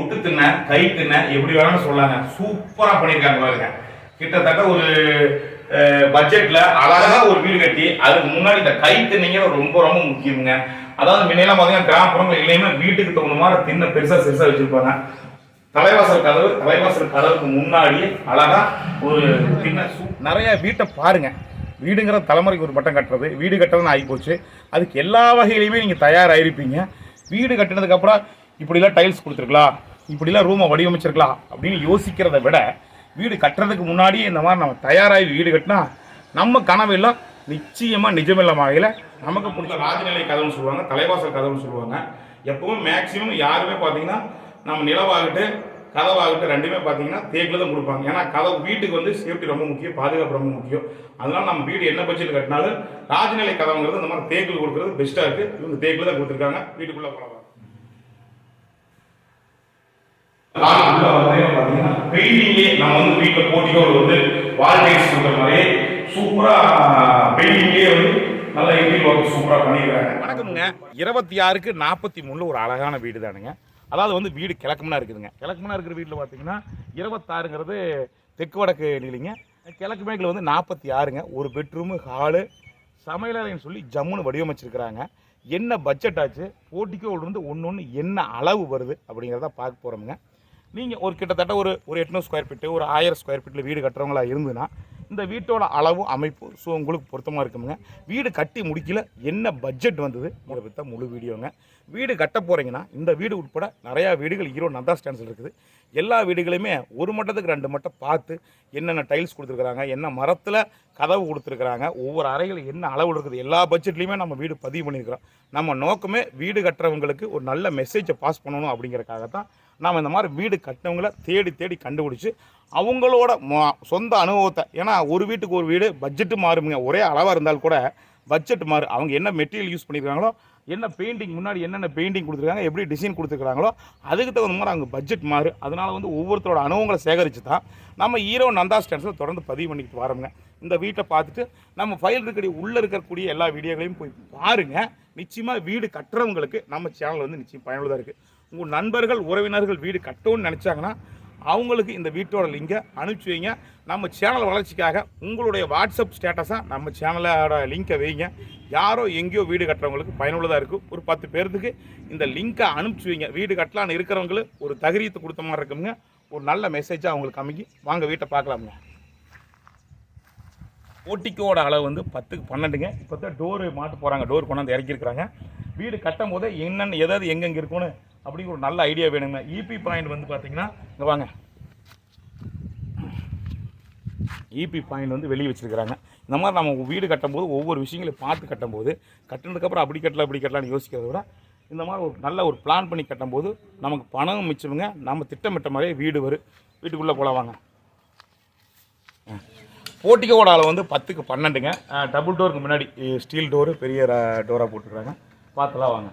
ஒட்டு தின்ன கை தின்ன எப்படி வேணாலும் சொல்லாங்க. சூப்பரா பண்ணிருக்காங்க பாருங்க. கிட்டத்தட்ட ஒரு பட்ஜெட்ல அழகா ஒரு வீடு கட்டி அதுக்கு முன்னாடி இந்த கை திண்ணிங்க ரொம்ப ரொம்ப முக்கியங்க அதாவது முன்னெல்லாம் பாத்தீங்கன்னா கிராமப்புறங்கள் இல்லையுமே வீட்டுக்கு தகுந்த மாதிரி தின்ன பெருசா சிறுசா வச்சிருப்பாங்க. தலைவாசல் கதவு தலைவாசல் கதவுக்கு முன்னாடி அழகா ஒரு தின்ன நிறைய வீட்டை பாருங்க. வீடுங்கிற தலைமுறைக்கு ஒரு பட்டம் கட்டுறது. வீடு கட்டுறதுன்னு ஆகி போச்சு அதுக்கு எல்லா வகையிலையுமே நீங்கள் தயாராகிருப்பீங்க வீடு கட்டினதுக்கப்புறம் இப்படிலாம் டைல்ஸ் கொடுத்துருக்கலாம் இப்படிலாம் ரூமை வடிவமைச்சிருக்கலாம் அப்படின்னு யோசிக்கிறத விட வீடு கட்டுறதுக்கு முன்னாடியே இந்த மாதிரி நம்ம தயாராகி வீடு கட்டினா நம்ம கனவெல்லாம் நிச்சயமாக நிஜமில்ல வகையில் நமக்கு பிடிச்ச ராஜநிலை கதவுன்னு சொல்லுவாங்க தலைவாசல் கதவுன்னு சொல்லுவாங்க. எப்பவும் மேக்ஸிமம் யாருமே பார்த்தீங்கன்னா நம்ம நிலவாகட்டு கதவாகட்டும் ரெண்டுமே பார்த்தீங்கன்னா தேக்கில் தான் கொடுப்பாங்க. ஏன்னா கதவு வீட்டுக்கு வந்து சேஃப்டி ரொம்ப முக்கியம் பாதுகாப்பு ரொம்ப முக்கியம். அதனால நம்ம வீடு என்ன பட்ஜெட் கட்டினாலும் ராஜநிலை கதவுங்கிறது இந்த மாதிரி தேக்கில் கொடுக்குறது பெஸ்ட்டாக இருக்குது இவங்க தேக்கில் தான் கொடுத்துருக்காங்க. வீட்டுக்குள்ளே போகலாம். பெயிண்டிங்லேயே நம்ம வந்து வீட்டில் போட்டியோ வந்து வால் கொடுக்குற மாதிரி சூப்பராக பெயிண்டிங்கே வந்து நல்லா இன்டீரியர் ஒர்க் சூப்பராக பண்ணிடுறாங்க வணக்கம்ங்க. இருபத்தி ஆறுக்கு நாற்பத்தி மூணில் ஒரு அழகான வீடு தானுங்க அதாவது வந்து வீடு கிழக்குமனா இருக்குதுங்க. கிழக்குமனா இருக்கிற வீட்டில் பார்த்தீங்கன்னா இருபத்தாறுங்கிறது தெற்கு வடக்கு நிலைங்க. கிழக்கு மேற்கில் வந்து நாற்பத்தி ஆறுங்க ஒரு பெட்ரூமு ஹாலு சமையலறைன்னு சொல்லி ஜம்முன்னு வடிவமைச்சிருக்கிறாங்க. என்ன பட்ஜெட் ஆச்சு? போட்டிக்கோ இருந்து ஒன்று ஒன்று என்ன அளவு வருது அப்படிங்கிறத பார்க்க போகிறோமுங்க நீங்கள் ஒரு கிட்டத்தட்ட ஒரு ஒரு எட்நூறு ஸ்கொயர் ஃபீட்டு ஒரு ஆயிரம் ஸ்கொயர் ஃபீட்டில் வீடு கட்டுறவங்களா இருந்துன்னா இந்த வீட்டோட அளவும் அமைப்பு ஸோ உங்களுக்கு பொருத்தமாக இருக்குமுங்க. வீடு கட்டி முடிக்கல என்ன பட்ஜெட் வந்தது? இதை பற்றி முழு வீடியோங்க. வீடு கட்ட போகிறீங்கன்னா இந்த வீடு உட்பட நிறையா வீடுகள் ஈரோடு நந்தா ஸ்டாண்ட்ஸில் இருக்குது. எல்லா வீடுகளையுமே ஒரு மட்டத்துக்கு ரெண்டு மட்டம் பார்த்து என்னென்ன டைல்ஸ் கொடுத்துருக்குறாங்க என்ன மரத்தில் கதவு கொடுத்துருக்குறாங்க ஒவ்வொரு அறைகள் என்ன அளவு இருக்குது எல்லா பட்ஜெட்லையுமே நம்ம வீடு பதிவு பண்ணியிருக்கிறோம். நம்ம நோக்கமே வீடு கட்டுறவங்களுக்கு ஒரு நல்ல மெசேஜை பாஸ் பண்ணணும் அப்படிங்கிறக்காக தான் நாம் இந்த மாதிரி வீடு கட்டினவங்கள தேடி தேடி கண்டுபிடிச்சி அவங்களோட மொ- சொந்த அனுபவத்தை ஏன்னா ஒரு வீட்டுக்கு ஒரு வீடு பட்ஜெட்டு மாறுமுங்க. ஒரே அளவாக இருந்தால் கூட பட்ஜெட் மாறு. அவங்க என்ன மெட்டீரியல் யூஸ் பண்ணியிருக்காங்களோ என்ன பெயிண்டிங் முன்னாடி என்னென்ன பெயிண்டிங் கொடுத்துருக்காங்க எப்படி டிசைன் கொடுத்துருக்காங்களோ அதுக்கு தகுந்த மாதிரி அவங்க பட்ஜெட் மாறு. அதனால் வந்து ஒவ்வொருத்தரோட அனுபவங்களை சேகரித்து தான் நம்ம ஈரோ நந்தா ஸ்டாண்ட்ஸில் தொடர்ந்து பதிவு பண்ணிக்கிட்டு வரோங்க இந்த வீட்டை பார்த்துட்டு நம்ம ஃபைல் இருக்கக்கூடிய உள்ளே இருக்கக்கூடிய எல்லா வீடியோகளையும் போய் பாருங்கள் நிச்சயமாக வீடு கட்டுறவங்களுக்கு நம்ம சேனல் வந்து நிச்சயம் பயனுள்ளதாக இருக்குது உங்கள் நண்பர்கள் உறவினர்கள் வீடு கட்டணும்னு நினச்சாங்கன்னா அவங்களுக்கு இந்த வீட்டோட லிங்கை அனுப்பிச்சி வைங்க. நம்ம சேனல் வளர்ச்சிக்காக உங்களுடைய வாட்ஸ்அப் ஸ்டேட்டஸாக நம்ம சேனலோட லிங்கை வைங்க. யாரோ எங்கேயோ வீடு கட்டுறவங்களுக்கு பயனுள்ளதாக இருக்கும். ஒரு பத்து பேர்த்துக்கு இந்த லிங்கை அனுப்பிச்சி வைங்க. வீடு கட்டலான்னு இருக்கிறவங்களுக்கு ஒரு தகரியத்தை கொடுத்த மாதிரி இருக்குங்க ஒரு நல்ல மெசேஜாக அவங்களுக்கு அமைக்கி வாங்க வீட்டை பார்க்கலாமுங்க. ஓட்டிக்கோட அளவு வந்து பத்துக்கு பன்னெண்டுங்க. இப்போ தான் டோரு மாட்டு போகிறாங்க டோர் கொண்டாந்து இறக்கியிருக்கிறாங்க. வீடு கட்டும் போதே என்னென்ன எதாவது எங்கெங்கே இருக்கும்னு அப்படிங்கிற ஒரு நல்ல ஐடியா வேணுங்க. இபி பாயிண்ட் வந்து பார்த்தீங்கன்னா இங்கே வாங்க. இபி பாயிண்ட் வந்து வெளியே வச்சுருக்கிறாங்க. இந்த மாதிரி நம்ம வீடு கட்டும்போது ஒவ்வொரு விஷயங்களையும் பார்த்து கட்டும்போது கட்டினதுக்கப்புறம் அப்படி கட்டலாம் இப்படி கட்டலாம்னு யோசிக்கிறத விட இந்த மாதிரி ஒரு நல்ல ஒரு பிளான் பண்ணி கட்டும்போது நமக்கு பணம் மிச்சமுங்க. நம்ம திட்டமிட்ட மாதிரியே வீடு வரும் வீட்டுக்குள்ளே போல வாங்க. போட்டிக்கோட அளவு வந்து பத்துக்கு பன்னெண்டுங்க. டபுள் டோருக்கு முன்னாடி ஸ்டீல் டோரு பெரிய டோராக போட்டுக்கிறாங்க பார்த்துலாம் வாங்க.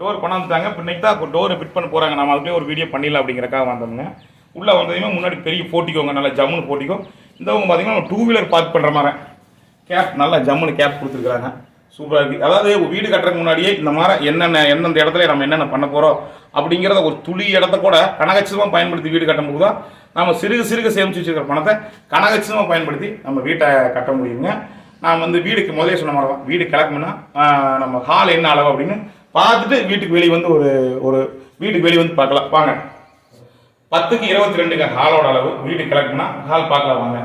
டோர் கொண்டாந்துட்டாங்க. இப்போ இன்னைக்கு தான் டோரை ஃபிட் பண்ண போகிறாங்க நம்ம அதுக்குள்ளே ஒரு வீடியோ பண்ணிடலாம் அப்படிங்கிறக்காக வந்தோம்ங்க. உள்ளே வந்ததுமே முன்னாடி பெரிய போட்டிக்கோங்க. நல்லா ஜம்முன்னு போட்டிக்கோ. இந்தவங்க பார்த்தீங்கன்னா டூ வீலர் பார்க் பண்ணுற மாதிரி. கேப் நல்லா ஜம்முன்னு கேப் கொடுத்துருக்குறாங்க. சூப்பராக இருக்குது அதாவது வீடு கட்டுறதுக்கு முன்னாடியே இந்த மாதிரி என்னென்ன எந்தெந்த இடத்துல நம்ம என்னென்ன பண்ண போகிறோம் அப்படிங்கிறத ஒரு துளி இடத்த கூட கனகச்சிதமாக பயன்படுத்தி வீடு கட்டும்போது தான் நம்ம சிறுக சிறுக சேமித்து வச்சுருக்கிற பணத்தை கனகச்சிதமாக பயன்படுத்தி நம்ம வீட்டை கட்ட முடியுங்க. நான் வந்து வீடுக்கு முதலே சொன்ன மாதிரி தான் வீடு கிளக்குமுன்னா நம்ம ஹால் என்ன அளவு அப்படின்னு பார்த்துட்டு வீட்டுக்கு வெளியே வந்து ஒரு ஒரு வீட்டுக்கு வெளியே வந்து பார்க்கலாம். வாங்க. பத்துக்கு இருபத்தி ரெண்டுங்க ஹாலோட அளவு. வீடு கிளக்குனா ஹால் பார்க்கலாம் வாங்க.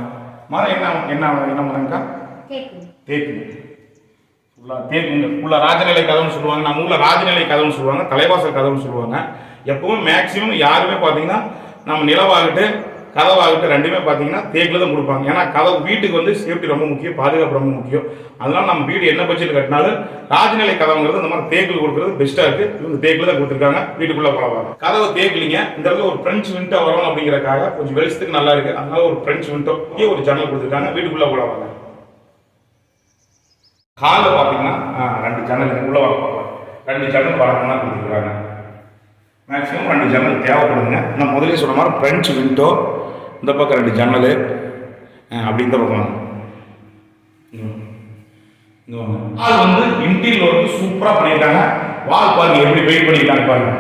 மரம் என்ன என்ன என்ன மரங்கக்கா கேக்கு தேக்கு. ஃபுல்லாக தேக்குங்க ஃபுல்லாக ராஜநிலை கதவுன்னு சொல்லுவாங்க. நம்ம ஊரில் ராஜநிலை கதவுன்னு சொல்லுவாங்க. தலைவாசல் கதவுன்னு சொல்லுவாங்க. எப்பவும் மேக்ஸிமம் யாருமே பார்த்தீங்கன்னா நம்ம நிலவாகட்டு கதவாகட்டும் ரெண்டுமே பார்த்தீங்கன்னா தேக்கில் தான் கொடுப்பாங்க. ஏன்னா கதவு வீட்டுக்கு வந்து சேஃப்டி ரொம்ப முக்கியம் பாதுகாப்பு ரொம்ப முக்கியம். அதனால நம்ம வீடு என்ன பட்ஜெட் கட்டினாலும் ராஜநிலை கதவுங்கிறது இந்த மாதிரி தேக்கில் கொடுக்குறது பெஸ்ட்டாக இருக்குது இவங்க தேக்கில் தான் கொடுத்துருக்காங்க. வீட்டுக்குள்ளே போகலாம் கதவை தேக்கலிங்க. இந்த இடத்துல ஒரு ஃப்ரெஞ்ச் விண்டோ வரணும் அப்படிங்கிறக்காக கொஞ்சம் வெளிச்சத்துக்கு நல்லா இருக்குது அதனால ஒரு ஃப்ரெஞ்ச் விண்டோ ஒரு ஜன்னல் கொடுத்துருக்காங்க. வீட்டுக்குள்ளே போகலாம் ஹாலில் பார்த்தீங்கன்னா ரெண்டு ஜன்னல் உள்ள வர பார்க்கலாம் ரெண்டு ஜன்னல் வழக்கமாக கொடுத்துருக்குறாங்க மேக்ஸிமம் ரெண்டு ஜன்னல் தேவைப்படுதுங்க. நான் முதலே சொன்ன மாதிரி ஃப்ரெஞ்ச் விண்டோ இந்த பக்கம் ரெண்டு ஜன்னல். அப்படி இந்த பக்கம் வாங்க. வாங்க. வந்து இன்டீரியர் ஒர்க்கு சூப்பராக சூப்பரா பண்ணியிருக்காங்க. வால் பாருங்க எப்படி வெயிட் பண்ணியிருக்காங்க பாருங்க.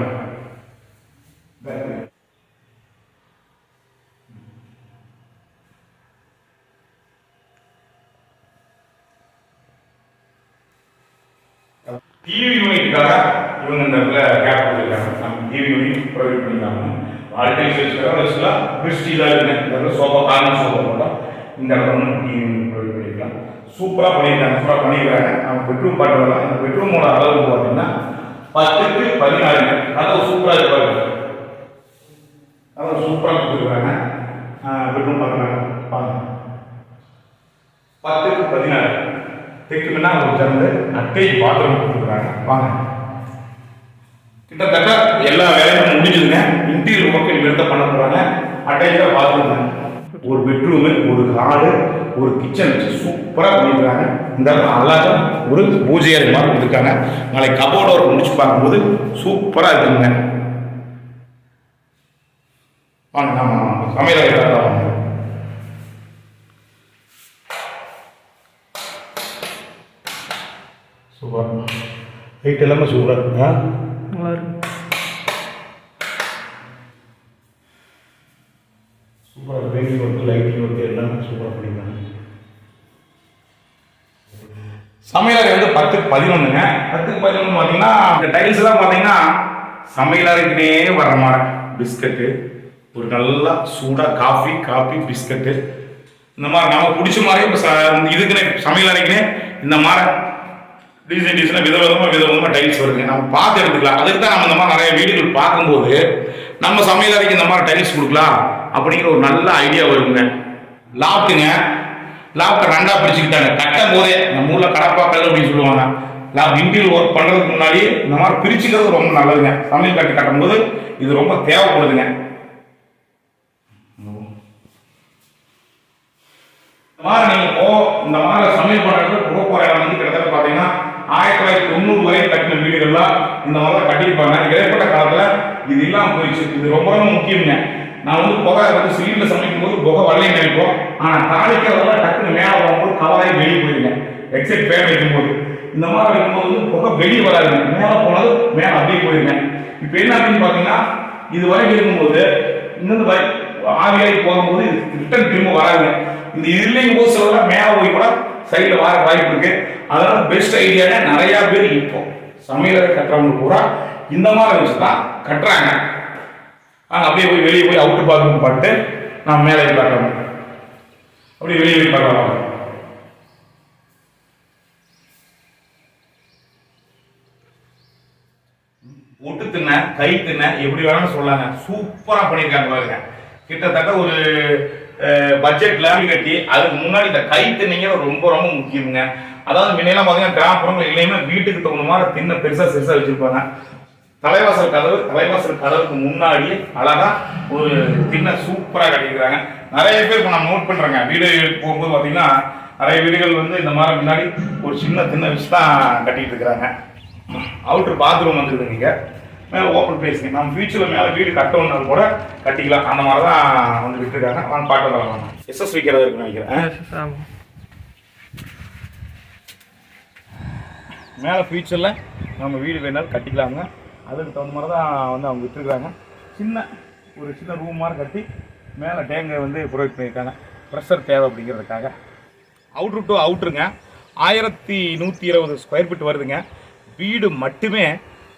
டிவி யூனிட்டுக்காக இவங்க இந்த இடத்துல கேப் கொடுத்துருக்காங்க. நம்ம டிவி யூனிட் ப்ரொவைட் பண்ணிருக்காங்க வாழ்க்கை வச்சுருக்காங்க வச்சுக்கலாம் இருக்கு இந்த இடத்துல சோஃபா கார்னர் போட்டால் இந்த இடத்துல வந்து டிவி யூனிட் சூப்பராக பண்ணியிருக்காங்க சூப்பராக பண்ணியிருக்காங்க நம்ம பெட்ரூம் பார்க்கலாம் இந்த பெட்ரூமோட அளவு பார்த்தீங்கன்னா பத்துக்கு பதினாறு கதவு சூப்பராக இருப்பாங்க கதவு சூப்பராக கொடுத்துருக்காங்க பெட்ரூம் பார்க்குறாங்க பாருங்க பத்துக்கு பதினாறு தெற்கு ஒரு திறந்து அட்டை பாத்திரம் கொடுத்துருக்காங்க வாங்க கிட்டத்தட்ட எல்லா வேலையும் முடிஞ்சதுங்க. இன்டீரியர் ஒர்க் இனிமேல் பண்ண போறாங்க. அட்டையில பாத்ரூம் ஒரு பெட்ரூமு ஒரு ஹாலு ஒரு கிச்சன் சூப்பராக பண்ணியிருக்காங்க இந்த அழகாக அழகா ஒரு பூஜை அறை மாதிரி கொடுத்துருக்காங்க. நாளைக்கு கபோர்டு ஒர்க் முடிச்சு பார்க்கும்போது சூப்பராக இருக்குங்க. வாங்க நம்ம சமையல் வாங்க. சூப்பர். ஹைட் எல்லாமே சூப்பராக இருக்குங்க. நல்லா இருக்கு. சூப்பராக பெயிண்டிங் ஒர்க்கு லைட்டிங் ஒர்க்கு எல்லாமே சூப்பராக பண்ணியிருக்காங்க சமையலறை வந்து பத்துக்கு பதினொன்றுங்க பத்துக்கு பதினொன்று பார்த்தீங்கன்னா இந்த டைல்ஸ் எல்லாம் பார்த்தீங்கன்னா சமையலறைக்குனே வர்ற மாதிரி. பிஸ்கட்டு ஒரு நல்லா சூடாக காஃபி காஃபி பிஸ்கட்டு இந்த மாதிரி நமக்கு பிடிச்ச மாதிரி இப்போ இதுக்குன்னு சமையலறைக்குனே இந்த மாதிரி டிசைன் டிசைனாக விதவிதமாக விதவிதமாக டைல்ஸ் வருங்க நம்ம பார்த்து எடுத்துக்கலாம். அதுக்கு தான் நம்ம இந்த மாதிரி நிறைய வீடுகள் பார்க்கும்போது நம்ம சமையலறைக்கு இந்த மாதிரி டைல்ஸ் கொடுக்கலாம் அப்படிங்கிற ஒரு நல்ல ஐடியா வருங்க. லாப்ட்டுங்க லாப்ட்டை ரெண்டாக பிரிச்சுக்கிட்டாங்க. கட்டும் போதே நம்ம ஊரில் கடப்பாக்கல் அப்படின்னு சொல்லுவாங்க. லாப் இன்டீரியர் ஒர்க் பண்ணுறதுக்கு முன்னாடி இந்த மாதிரி பிரிச்சுக்கிறது ரொம்ப நல்லதுங்க. சமையல் கட்டு கட்டும் போது இது ரொம்ப தேவைப்படுதுங்க. இந்த மாதிரி நீங்கள் போ இந்த மாதிரி சமையல் பண்ணுறது போக போற இடம் வந்து கிட்டத்தட்ட பார்த்தீங்கன்னா ஆயிரத்தி தொள்ளாயிரத்தி தொண்ணூறு வரை கட்டின வீடுகள்லாம் இந்த மாதிரிலாம் கட்டியிருப்பாங்க. இடைப்பட்ட காலத்தில் இது இல்லாமல் போயிடுச்சு. இது ரொம்ப ரொம்ப முக்கியங்க நான் வந்து புகை வந்து சிலிண்டர் சமைக்கும் போது புகை வரலை நினைப்போம் ஆனால் தாளிக்கிறதெல்லாம் டக்குன்னு மேலே வரும்போது கவராய் வெளியே போயிருங்க. எக்ஸைட் பேர் வைக்கும்போது. இந்த மாதிரி வைக்கும்போது புகை வெளியே வராதுங்க. மேலே போனது மேலே அப்படியே போயிருங்க. இப்போ என்ன அப்படின்னு பார்த்தீங்கன்னா இது வரைக்கும் இருக்கும்போது இன்னொரு ஆவியாகி போகும்போது ரிட்டர்ன் திரும்ப வராதுங்க. இந்த இல்லைங்க போது சொல்லலாம் மேலே போய் கூட சைடில் வர வாய்ப்பு இருக்கு. அதனால பெஸ்ட் ஐடியாவே நிறைய பேர் இப்போ சமையலறை கட்டுறவங்க பூரா இந்த மாதிரி வச்சு தான் கட்டுறாங்க. ஆனால் அப்படியே போய் வெளியே போய் அவுட்டு பாத்ரூம் பாட்டு நான் மேலே போய் அப்படியே வெளியே போய் பார்க்கலாம். ஒட்டு தின்ன கை தின்ன எப்படி வேணாலும் சொல்லலாங்க சூப்பரா பண்ணியிருக்காங்க பாருங்க. கிட்டத்தட்ட ஒரு பட்ஜெட் லேபிள் கட்டி அதுக்கு முன்னாடி இந்த கை திண்ணிங்க ரொம்ப ரொம்ப முக்கியங்க அதாவது முன்னெல்லாம் பார்த்தீங்கன்னா கிராமப்புறங்கள் இல்லையுமே வீட்டுக்கு தகுந்த மாதிரி தின்ன பெருசாக பெருசாக வச்சுருப்பாங்க. தலைவாசல் கதவு தலைவாசல் கதவுக்கு முன்னாடியே அழகா ஒரு திண்ணை சூப்பராக கட்டியிருக்காங்க நிறைய பேர் இப்போ நான் நோட் பண்ணுறேங்க வீடு போகும்போது பார்த்தீங்கன்னா நிறைய வீடுகள் வந்து இந்த மாதிரி முன்னாடி ஒரு சின்ன திண்ணை வச்சு தான் கட்டிகிட்டு இருக்கிறாங்க. அவுட்ரு பாத்ரூம் வந்துருக்குங்க மேலே ஓப்பன் பிளேஸ்ங்க நம்ம ஃபியூச்சரில் மேலே வீடு கட்டணும்னாலும் கூட கட்டிக்கலாம். அந்த மாதிரி தான் வந்து விட்டுருக்காங்க. வாங்க பாட்டு வரலாம் எஸ்எஸ் வைக்கிறது இருக்குன்னு நினைக்கிறேன். மேலே ஃபியூச்சரில் நம்ம வீடு வேணாலும் கட்டிக்கலாங்க. அதுக்கு தகுந்த மாதிரி தான் வந்து அவங்க விட்டுருக்காங்க. சின்ன ஒரு சின்ன ரூம் மாதிரி கட்டி மேலே டேங்கை வந்து ப்ரொவைட் பண்ணியிருக்காங்க. ப்ரெஷர் தேவை அப்படிங்கிறதுக்காக. அவுட்ரு டு அவுட்ருங்க ஆயிரத்தி நூற்றி இருபது ஸ்கொயர் ஃபீட் வருதுங்க. வீடு மட்டுமே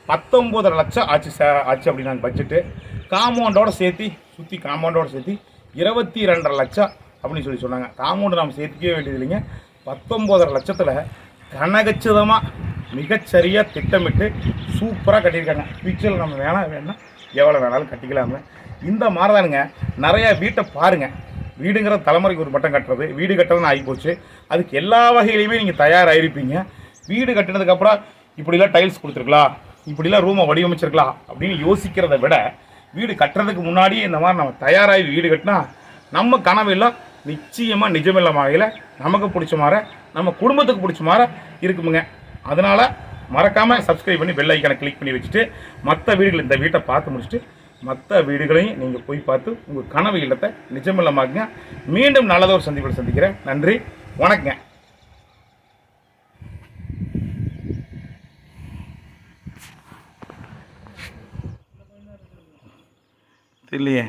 பத்தொம்போதரை லட்சம் ஆச்சு சா- ஆச்சு அப்படின்னாங்க பட்ஜெட்டு காம்பவுண்டோட சேர்த்து சுற்றி காம்பவுண்டோட சேர்த்து இருபத்தி ரெண்டரை லட்சம் அப்படின்னு சொல்லி சொன்னாங்க. காம்பவுண்டு நம்ம சேர்த்துக்கவே வேண்டியது இல்லைங்க. பத்தொம்போதரை லட்சத்தில் கனகச்சிதமாக மிகச்சரியாக திட்டமிட்டு சூப்பராக கட்டியிருக்காங்க. ஃபியூச்சரில் நம்ம வேணாம் வேணால் எவ்வளோ வேணாலும் கட்டிக்கலாங்க இந்த மாதிரி தானுங்க நிறையா வீட்டை பாருங்கள் வீடுங்கிற தலைமுறைக்கு ஒரு பட்டம் கட்டுறது வீடு கட்டுறதுன்னு ஆகி போச்சு அதுக்கு எல்லா வகையிலையுமே நீங்கள் தயாராகிருப்பீங்க வீடு கட்டினதுக்கப்புறம் இப்படிலாம் டைல்ஸ் கொடுத்துருக்கலாம். இப்படிலாம் ரூமை வடிவமைச்சிருக்கலாம் அப்படின்னு யோசிக்கிறத விட வீடு கட்டுறதுக்கு முன்னாடியே இந்த மாதிரி நம்ம தயாராகி வீடு கட்டினா நம்ம கனவெல்லாம் நிச்சயமாக நிஜமில்ல வகையில் நமக்கு பிடிச்ச மாதிரி நம்ம குடும்பத்துக்கு பிடிச்ச மாதிரி இருக்குமுங்க. அதனால் மறக்காமல் சப்ஸ்கிரைப் பண்ணி பெல் ஐக்கானை கிளிக் பண்ணி வச்சுட்டு மற்ற வீடுகள் இந்த வீட்டை பார்த்து முடிச்சுட்டு மற்ற வீடுகளையும் நீங்கள் போய் பார்த்து உங்கள் கனவு இல்லத்தை நிஜமில்லமாக்குங்க மீண்டும் நல்லதொரு சந்திப்பில் சந்திக்கிறேன். நன்றி வணக்கங்க. இல்லையே?